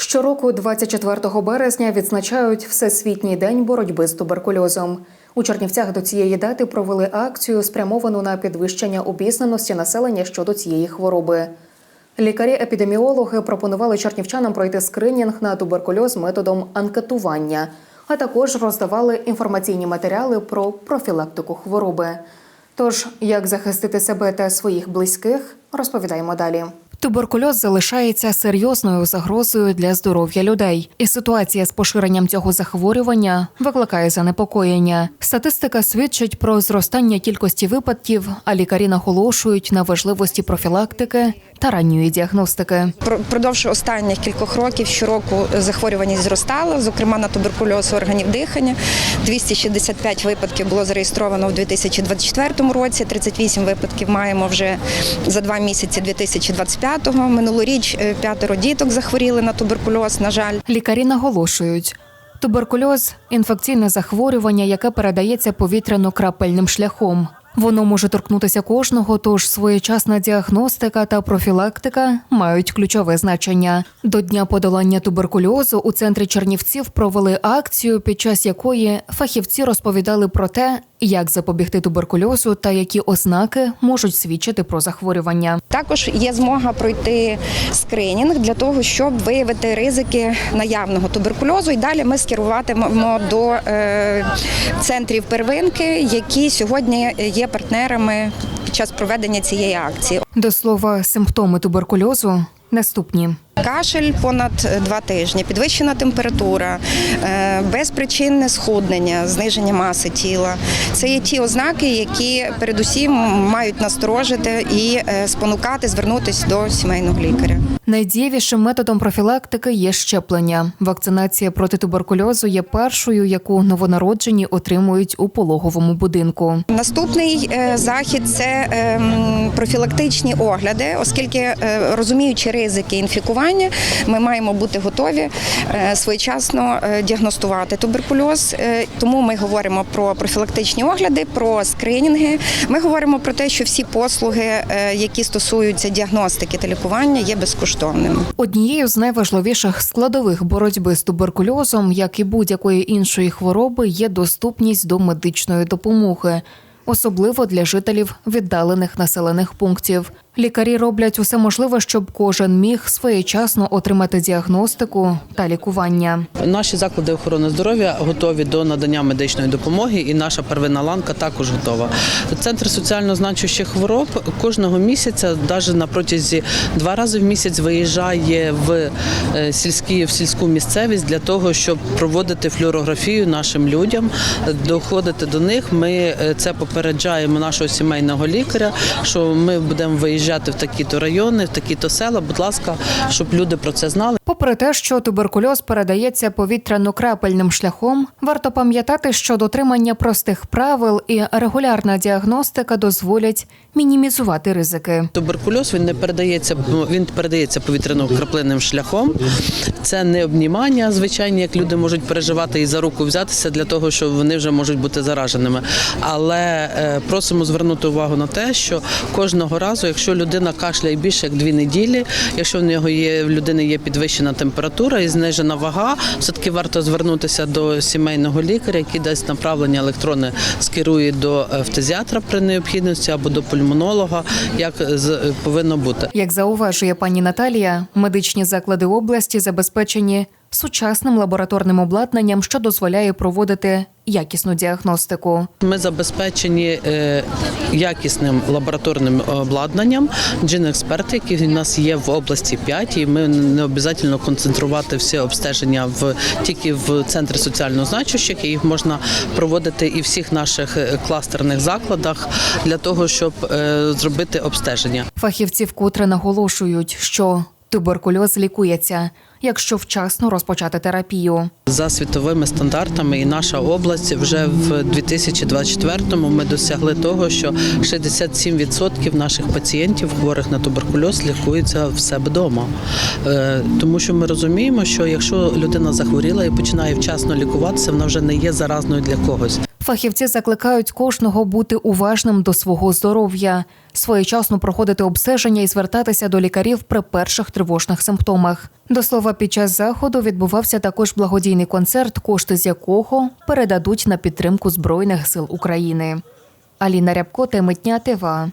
Щороку, 24 березня, відзначають Всесвітній день боротьби з туберкульозом. У Чернівцях до цієї дати провели акцію, спрямовану на підвищення обізнаності населення щодо цієї хвороби. Лікарі-епідеміологи пропонували чернівчанам пройти скринінг на туберкульоз методом анкетування, а також роздавали інформаційні матеріали про профілактику хвороби. Тож, як захистити себе та своїх близьких, розповідаємо далі. Туберкульоз залишається серйозною загрозою для здоров'я людей, і ситуація з поширенням цього захворювання викликає занепокоєння. Статистика свідчить про зростання кількості випадків, а лікарі наголошують на важливості профілактики та ранньої діагностики. Про- Продовж останніх кількох років щороку захворюваність зростала, зокрема на туберкульоз органів дихання. 265 випадків було зареєстровано в 2024 році. 38 випадків маємо вже за два місяці 2025-го. Минулоріч е, п'ятеро діток захворіли на туберкульоз. На жаль, Лікарі наголошують. Туберкульоз інфекційне захворювання, яке передається повітряно-крапельним шляхом. Воно може торкнутися кожного, тож своєчасна діагностика та профілактика мають ключове значення. До дня подолання туберкульозу у центрі Чернівців провели акцію, під час якої фахівці розповідали про те, як запобігти туберкульозу та які ознаки можуть свідчити про захворювання. також є змога пройти скринінг для того, щоб виявити ризики наявного туберкульозу. І далі ми скеруватимемо до е, центрів первинки, які сьогодні є партнерами під час проведення цієї акції. До слова, симптоми туберкульозу наступні. Кашель понад два тижні, підвищена температура, е, безпричинне схуднення, зниження маси тіла. Це є ті ознаки, які передусім мають насторожити і е, спонукати звернутися до сімейного лікаря. Найдієвішим методом профілактики є щеплення. Вакцинація проти туберкульозу є першою, яку новонароджені отримують у пологовому будинку. Наступний е, захід це ем, профілактичні огляди, оскільки е, розуміючи ризики інфікування, ми маємо бути готові е, своєчасно е, діагностувати туберкульоз. Е, Тому ми говоримо про профілактичні огляди, про скринінги. Ми говоримо про те, що всі послуги, які стосуються діагностики та лікування, є безкоштовними. Однією з найважливіших складових боротьби з туберкульозом, як і будь-якої іншої хвороби, є доступність до медичної допомоги, особливо для жителів віддалених населених пунктів. Лікарі роблять усе можливе, щоб кожен міг своєчасно отримати діагностику та лікування. Наші заклади охорони здоров'я готові до надання медичної допомоги, і наша первинна ланка також готова. Центр соціально значущих хвороб кожного місяця, навіть на протязі два рази в місяць, виїжджає в е, сільські в сільську місцевість для того, щоб проводити флюорографію нашим людям, доходити до них. Ми е, це попереджаємо нашого сімейного лікаря, що ми будемо виїжджати в такі-то райони, в такі-то села. Будь ласка, щоб люди про це знали. Попри те, що туберкульоз передається повітряно-крапельним шляхом, варто пам'ятати, що дотримання простих правил і регулярна діагностика дозволять мінімізувати ризики. Туберкульоз він не передається, він передається повітряно-краплинним шляхом. Це не обнімання, звичайні, як люди можуть переживати і за руку взятися для того, що вони вже можуть бути зараженими. Але е, просимо звернути увагу на те, що кожного разу, якщо людина кашляє більше як дві неділі, якщо в нього є в людини є підвищена температура і знижена вага, все таки варто звернутися до сімейного лікаря, який дасть направлення електронне, скерує до фтизіатра при необхідності або до пульмонолога, як повинно бути. Як зауважує пані Наталія, медичні заклади області забезпечені сучасним лабораторним обладнанням, що дозволяє проводити якісну діагностику. Ми забезпечені е, якісним лабораторним обладнанням. Джин-експерти, які в нас є в області 5, і ми не обов'язково концентрувати всі обстеження в тільки в центрі соціально значущих. І їх можна проводити і в всіх наших е, кластерних закладах для того, щоб е, зробити обстеження. Фахівці вкотре наголошують, що туберкульоз лікується, якщо вчасно розпочати терапію. За світовими стандартами, і наша область вже в 2024-му ми досягли того, що 67% наших пацієнтів, хворих на туберкульоз, лікуються в себе вдома. Е, Тому що ми розуміємо, що якщо людина захворіла і починає вчасно лікуватися, вона вже не є заразною для когось. Фахівці закликають кожного бути уважним до свого здоров'я, своєчасно проходити обстеження і звертатися до лікарів при перших тривожних симптомах. До слова, під час заходу відбувався також благодійний концерт, кошти з якого передадуть на підтримку Збройних сил України. Аліна Рябко, Темитня, ТВА.